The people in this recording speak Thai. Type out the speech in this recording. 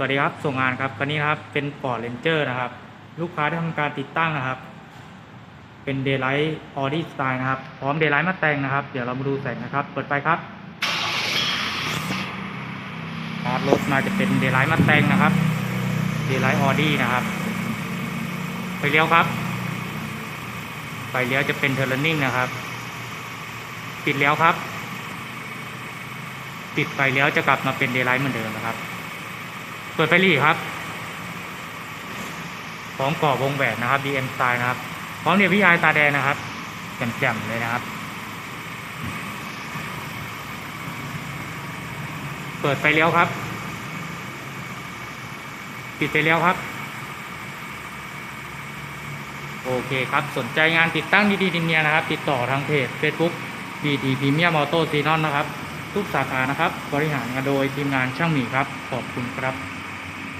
สวัสดีครับ ส่งงานครับคันนี้ครับ เป็นปอร์ r เ n นเจอร์นะครับ ลูกค้าได้ทำการติดตั้งนะครับ เป็นเด y ไลท์ออดี้สไตล์นะครับ พร้อมเด y ไลท์มาแต่งนะครับ เดี๋ยวเรามาดูแสงนะครับ เปิดไฟครับสตาร์ทรถมาจะเป็นเด y ไลท์มาแต่งนะครับ เด y ไลท์ออดี้นะครับ ไฟเลี้ยวครับ ไฟเลี้ยวจะเป็นเทอร์ n นิ่งนะครับ ปิดแล้วครับ ปิดไฟเลี้ยวจะกลับมาเป็นเด y ไลท์เหมือนเดิมนะครับ เปิดไฟหลีครับพร้อมก่อวงแหวนนะครับ DM สไตล์นะครับ พร้อมเดียวิไอตาแดงนะครับแจ่มๆเลยนะครับ เปิดไฟเลี้ยวครับ ปิดไฟเลี้ยวครับ โอเคครับ สนใจงานติดตั้งดีๆดินเนียนะครับ ติดต่อทางเพจ Facebook BD Premium Auto Xenon นะครับ ทุกสาขานะครับ บริหารงานโดยทีมงานช่างหมีครับ ขอบคุณครับ